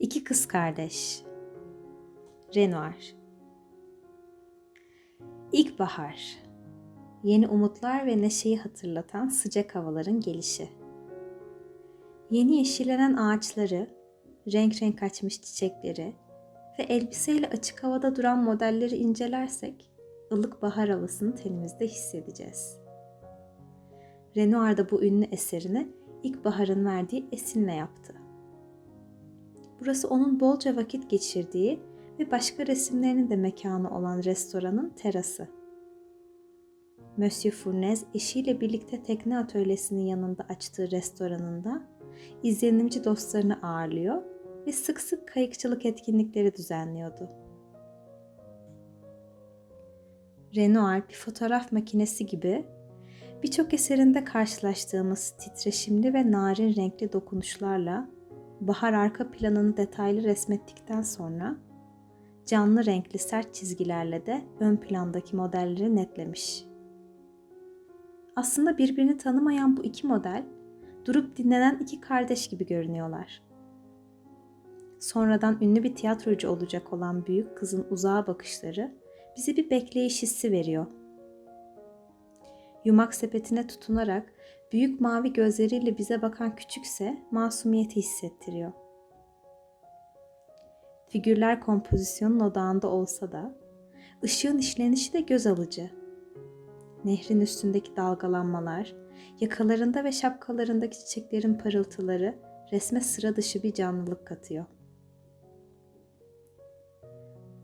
İki kız kardeş. Renoir. İlkbahar. Yeni umutlar ve neşeyi hatırlatan sıcak havaların gelişi. Yeni yeşillenen ağaçları, renk renk açmış çiçekleri ve elbiseyle açık havada duran modelleri incelersek ılık bahar havasını tenimizde hissedeceğiz. Renoir da bu ünlü eserini ilkbaharın verdiği esinle yaptı. Burası onun bolca vakit geçirdiği ve başka resimlerinin de mekanı olan restoranın terası. Monsieur Fournes eşiyle birlikte tekne atölyesinin yanında açtığı restoranında izlenimci dostlarını ağırlıyor ve sık sık kayıkçılık etkinlikleri düzenliyordu. Renoir bir fotoğraf makinesi gibi birçok eserinde karşılaştığımız titreşimli ve narin renkli dokunuşlarla bahar arka planını detaylı resmettikten sonra canlı renkli sert çizgilerle de ön plandaki modelleri netlemiş. Aslında birbirini tanımayan bu iki model durup dinlenen iki kardeş gibi görünüyorlar. Sonradan ünlü bir tiyatrocu olacak olan büyük kızın uzağa bakışları bize bir bekleyiş hissi veriyor. Yumak sepetine tutunarak büyük mavi gözleriyle bize bakan küçükse masumiyeti hissettiriyor. Figürler kompozisyonun odağında olsa da ışığın işlenişi de göz alıcı. Nehrin üstündeki dalgalanmalar, yakalarında ve şapkalarındaki çiçeklerin parıltıları resme sıra dışı bir canlılık katıyor.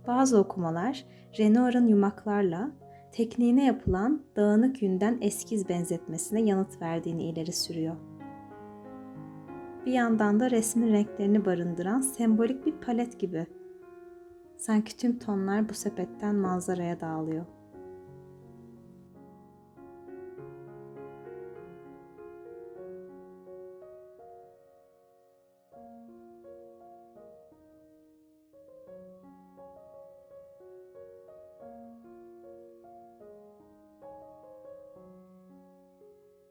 Bazı okumalar Renoir'ın yumaklarla tekniğine yapılan dağınık yünden eskiz benzetmesine yanıt verdiğini ileri sürüyor. Bir yandan da resmin renklerini barındıran sembolik bir palet gibi. Sanki tüm tonlar bu sepetten manzaraya dağılıyor.